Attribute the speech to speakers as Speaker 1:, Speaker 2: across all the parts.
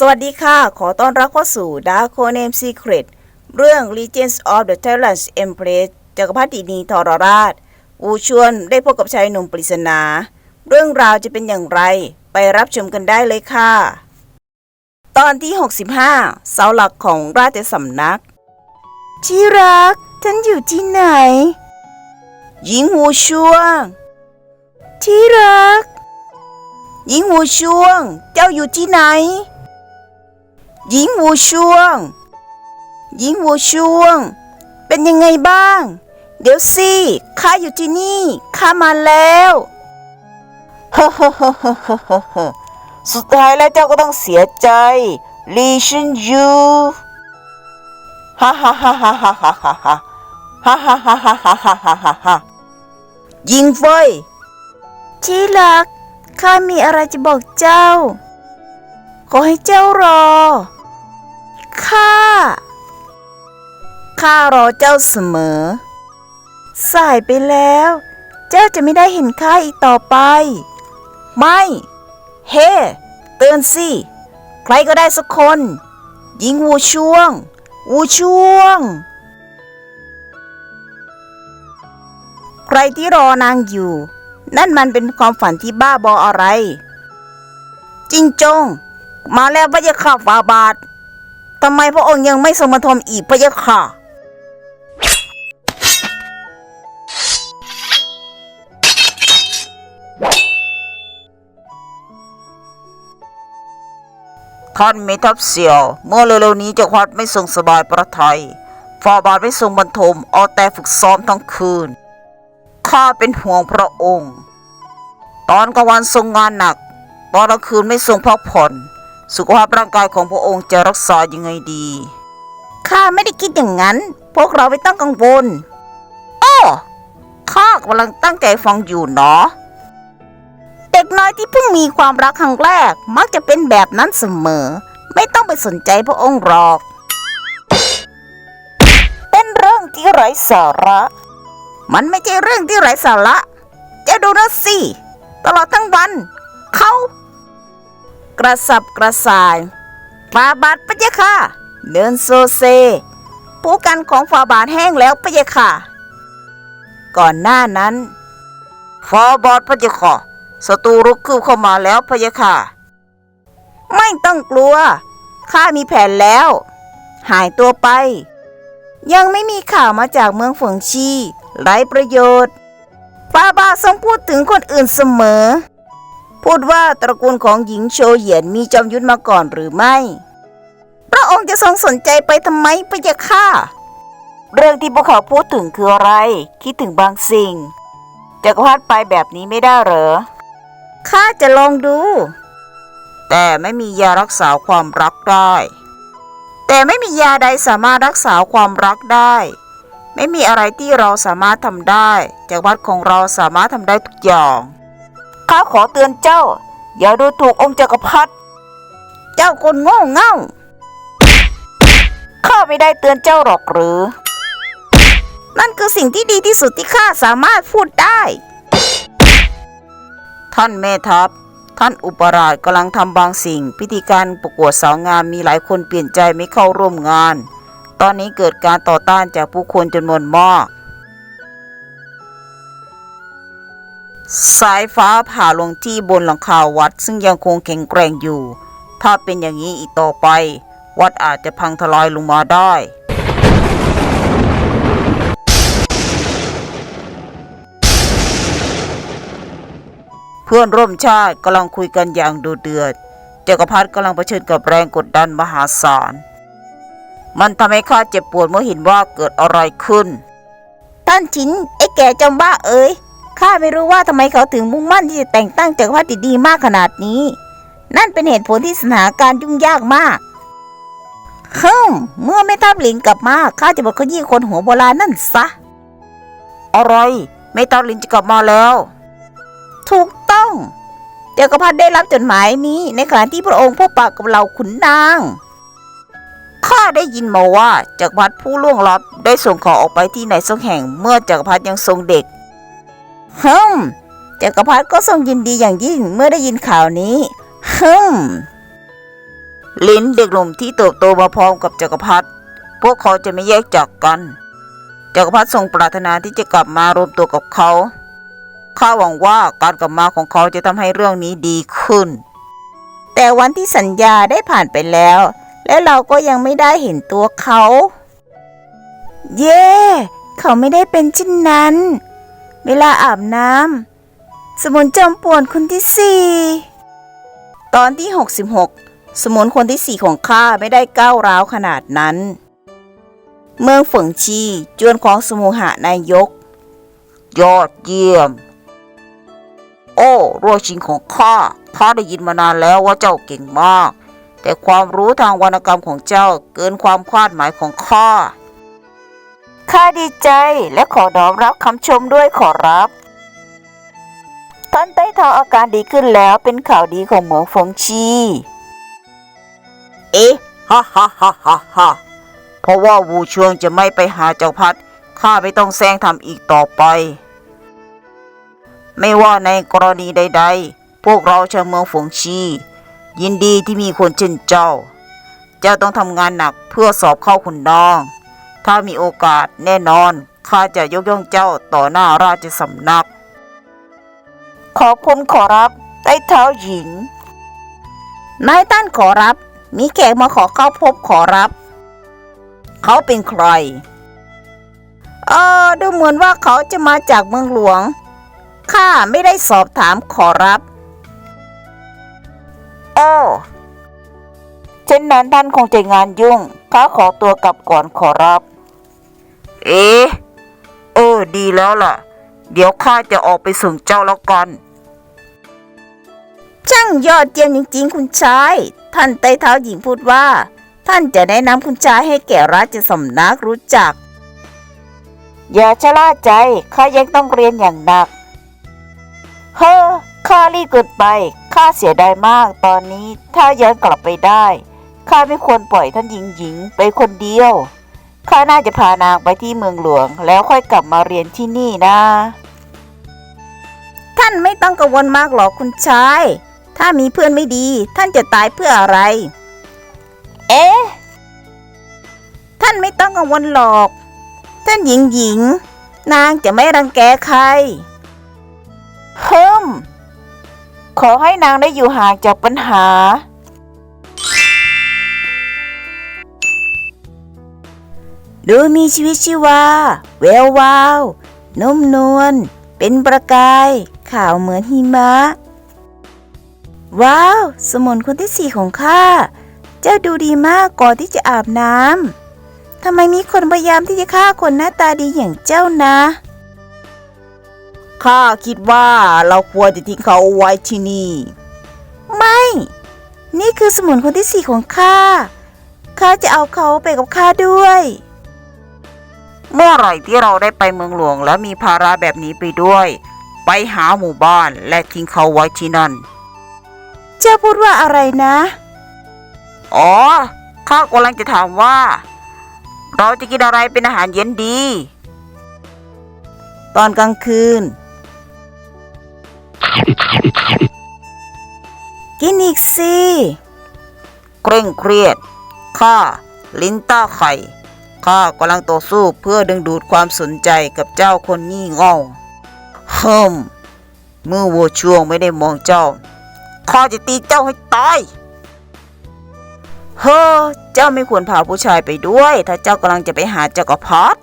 Speaker 1: สวัสดีค่ะ ขอต้อนรับเข้าสู่ Dark Name Secret เรื่อง Legends of the Talents Empress จักรพรรดินีทรราช อูชวนได้พบกับชายหนุ่มปริศนา เรื่องราวจะเป็นอย่างไร ไปรับชมกันได้เลยค่ะ ตอนที่ 65 เสาหลักของราชสำนัก ที่รัก ท่านอยู่ที่ไหน หญิงหูช่วง ที่รัก หญิงหูช่วง เจ้าอยู่ที่ไหน หญิงหูช่วง หญิงหูช่วง เป็นยังไงบ้าง เดี๋ยวสิข้าอยู่ที่นี่ข้ามาแล้วฮ้อเฮ้อเฮ้อเฮ้อเฮ้อเฮ้อเฮ้อสุดท้ายแล้วเจ้าก็ต้องเสียใจลีชินยูฮ่าฮ่าฮ่าฮ่าฮ่าฮ่าฮ่าฮ่าฮ่าฮ่าฮ่าฮ่าฮ่าฮ่าฮ่าฮ่าฮ่ายิงเฟยที่รักข้ามีอะไรจะบอกเจ้า ขอให้เจ้ารอ ข้า ข้ารอเจ้าเสมอ สายไปแล้ว เจ้าจะไม่ได้เห็นข้าอีกต่อไป ไม่ เฮ้เตือนสิ ใครก็ได้สักคน ยิงวูช่วง วูช่วง ใครที่รอนางอยู่ นั่นมันเป็นความฝันที่บ้าบออะไร จริงจง มาแล้วพระยาค่ะฟาบาท ทำไมพระองค์ยังไม่ทรงมทมอีกพระยาค่ะ ท่านเมทัพเสี่ยว เมื่อเร็วๆนี้เจ้าควัดไม่ทรงสบายพระทัยฟาบาทไม่ทรงบรรทมเอาแต่ฝึกซ้อมทั้งคืน ข้าเป็นห่วงพระองค์ ตอนกลางวันทรงงานหนัก ตอนกลางคืนไม่ทรงพักผ่อน สุขภาพร่างกายของพระองค์จะรักษายังไงดี ข้าไม่ได้คิดอย่างนั้น พวกเราไม่ต้องกังวลอ้อข้ากำลังตั้งใจฟังอยู่เนาะเด็กน้อยที่เพิ่งมีความรักครั้งแรก มักจะเป็นแบบนั้นเสมอ ไม่ต้องไปสนใจพระองค์หรอก เป็นเรื่องที่ไร้สาระ มันไม่ใช่เรื่องที่ไร้สาระ จะดูนะสิ ตลอดทั้งวัน เขา กระสับกระส่ายฟาบาทพะยะค่ะ เดินโซเซ ผู้กันของฟาบาทแห้งแล้วพะยะค่ะ ก่อนหน้านั้นฟาบาทพะยะค่ะศัตรูรุกคืบเข้ามาแล้วพะยะค่ะ ไม่ต้องกลัว ข้ามีแผนแล้ว หายตัวไป ยังไม่มีข่าวมาจากเมืองฝงชีไร้ประโยชน์ฟาบาทรงพูดถึงคนอื่นเสมอ พูดว่าตระกูลของหญิงโชเหยียนมีจอมยุทธมาก่อนหรือไม่ พระองค์จะทรงสนใจไปทำไมพะยะค่ะ เรื่องที่พวกเขาพูดถึงคืออะไร คิดถึงบางสิ่งจักรพรรดิไปแบบนี้ไม่ได้เหรอ ข้าจะลองดู แต่ไม่มียารักษาความรักได้ แต่ไม่มียาใดสามารถรักษาความรักได้ ไม่มีอะไรที่เราสามารถทำได้จักรพรรดิของเราสามารถทำได้ทุกอย่าง ข้าขอเตือนเจ้า อย่าดูถูกองค์จักรพรรดิเจ้าคนโง่เง่าข้าไม่ได้เตือนเจ้าหรอกหรือ นั่นคือสิ่งที่ดีที่สุดที่ข้าสามารถพูดได้ ท่านแม่ทัพ ท่านอุปราชกำลังทำบางสิ่ง พิธีการประกวดสาวงามมีหลายคนเปลี่ยนใจไม่เข้าร่วมงาน ตอนนี้เกิดการต่อต้านจากผู้คนจำนวนมาก สายฟ้าผ่าลงที่บนหลังคาวัดซึ่งยังคงแข็งแกร่งอยู่ ถ้าเป็นอย่างนี้อีกต่อไป วัดอาจจะพังทลายลงมาได้ เพื่อนร่วมชาติกำลังคุยกันอย่างดูเดือดจักรพรรดิกำลังเผชิญกับแรงกดดันมหาศาล มันทำให้ข้าเจ็บปวดเมื่อเห็นว่าเกิดอะไรขึ้น ท่านชินไอ้แก่จอมบ้าเอ๋ย ข้าไม่รู้ว่าทำไมเขาถึงมุ่งมั่นที่จะแต่งตั้งจักรพรรดิดีมากขนาดนี้ นั่นเป็นเหตุผลที่สถานการณ์ยุ่งยากมากฮึมเมื่อแม่ทัพหลิงกลับมาข้าจะบอกขยี้คนหัวโบราณนั่นซะ อะไรแม่ทัพหลิงจะกลับมาแล้ว ถูกต้องจักรพรรดิได้รับจดหมายนี้ในขณะที่พระองค์พบปะกับเหล่าขุนนางข้าได้ยินมาว่าจักรพรรดิผู้ล่วงลับได้ส่งข่าวออกไปที่ไหนสักแห่ง เมื่อจักรพรรดิยังทรงเด็ก ฮึมจักรพรรดิก็ทรงยินดีอย่างยิ่งเมื่อได้ยินข่าวนี้ฮึมลิ้นเด็กหนุ่มที่เติบโตมาพร้อมกับจักรพรรดิพวกเขาจะไม่แยกจากกัน จักรพรรดิทรงปรารถนาที่จะกลับมารวมตัวกับเขาข้าหวังว่าการกลับมาของเขาจะทำให้เรื่องนี้ดีขึ้น แต่วันที่สัญญาได้ผ่านไปแล้ว และเราก็ยังไม่ได้เห็นตัวเขา เย่ เขาไม่ได้เป็นเช่นนั้น เวลาอาบน้ำ สมุนจอมป่วนคนที่สี่ตอนที่ 66 สมุนคนที่สี่ของข้าไม่ได้ก้าวร้าวขนาดนั้น เมืองฝงชีจวนของสมุหานายก ยอดเยี่ยม โอ้รัวชิงของข้าข้าได้ยินมานานแล้วว่าเจ้าเก่งมาก แต่ความรู้ทางวรรณกรรมของเจ้าเกินความคาดหมายของข้า ข้าดีใจและขอน้อมรับคำชมด้วยขอรับ ท่านใต้เท้าอาการดีขึ้นแล้วเป็นข่าวดีของหมวงฟงชี เอ๊ะฮ่าฮ่าฮ่าฮ่าฮ่าเพราะว่าวูชวงจะไม่ไปหาเจ้าพัดข้าไม่ต้องแซงทำอีกต่อไป ไม่ว่าในกรณีใด ๆ พวกเราชาวเมืองฝงชี ยินดีที่มีคนเช่นเจ้า เจ้าต้องทำงานหนักเพื่อสอบเข้าคุณน้อง ถ้ามีโอกาสแน่นอน ข้าจะยกย่องเจ้าต่อหน้าราชสำนัก ขอบคุณขอรับใต้เท้าหญิง นายตั้นขอรับ มีแขกมาขอเข้าพบขอรับ เขาเป็นใคร เออดูเหมือนว่าเขาจะมาจากเมืองหลวง ข้าไม่ได้สอบถามขอรับ โอ้เช่นนั้นท่านคงจะงานยุ่ง ข้าขอตัวกลับก่อนขอรับ เอ๊ะเออ ดีแล้วล่ะ เดี๋ยวข้าจะออกไปส่งเจ้าแล้วกันช่างยอดเยี่ยมจริงๆ คุณชาย ท่านไต้เท้าหญิงพูดว่า ท่านจะแนะนำคุณชายให้แก่ราชสำนักรู้จัก อย่าชะล่าใจข้ายังต้องเรียนอย่างหนัก เฮ้อข้ารีบเกินไปข้าเสียดายมากตอนนี้ถ้าย้อนกลับไปได้ข้าไม่ควรปล่อยท่านหญิงหญิงไปคนเดียว ข้าน่าจะพานางไปที่เมืองหลวง แล้วค่อยกลับมาเรียนที่นี่นะ ท่านไม่ต้องกังวลมากหรอกคุณชาย ถ้ามีเพื่อนไม่ดี ท่านจะตายเพื่ออะไร เอ๊ะ ท่านไม่ต้องกังวลหรอก ท่านหญิงหญิง นางจะไม่รังแกใครเฮิมขอให้นางได้อยู่ห่างจากปัญหา ดูมีชีวิตชีวา แวววาว นุ่มนวล เป็นประกาย ขาวเหมือนหิมะ ว้าว สมุนคนที่สี่ของข้า เจ้าดูดีมากก่อนที่จะอาบน้ำ ทำไมมีคนพยายามที่จะฆ่าคนหน้าตาดีอย่างเจ้านะ ข้าคิดว่าเราควรจะทิ้งเขาไว้ที่นี่ ไม่ นี่คือสมุนคนที่สี่ของข้า ข้าจะเอาเขาไปกับข้าด้วย เมื่อไหร่ที่เราได้ไปเมืองหลวงแล้วมีภาระแบบนี้ไปด้วย ไปหาหมู่บ้านและทิ้งเขาไว้ที่นั่น เจ้าพูดว่าอะไรนะ อ๋อ ข้ากำลังจะถามว่า เราจะกินอะไรเป็นอาหารเย็นดี ตอนกลางคืน กินอีกสิ เคร่งเครียด ข้า ลินต้าไข่ ข้ากำลังต่อสู้เพื่อดึงดูดความสนใจกับเจ้าคนงี่เง่าเฮิมเมื่อวัวช่วงไม่ได้มองเจ้าข้าจะตีเจ้าให้ตายเฮ้อเจ้าไม่ควรพาผู้ชายไปด้วย ถ้าเจ้ากำลังจะไปหาจักรพรรดิ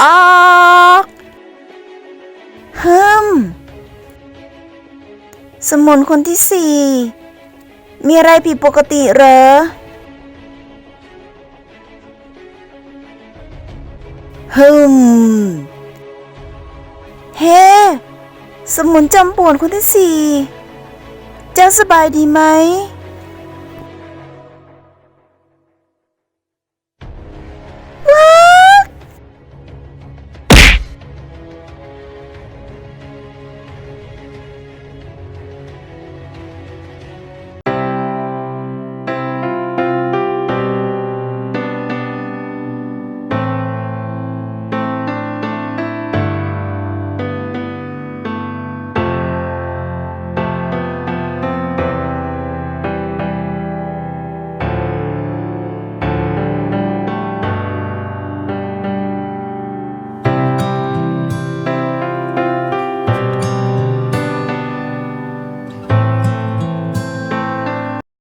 Speaker 1: ออกฮึมสมุนคนที่สี่ มีอะไรผิดปกติเหรอ ฮึม เฮ้ สมุนจำป่วนคนที่สี่ เจ้าสบายดีไหม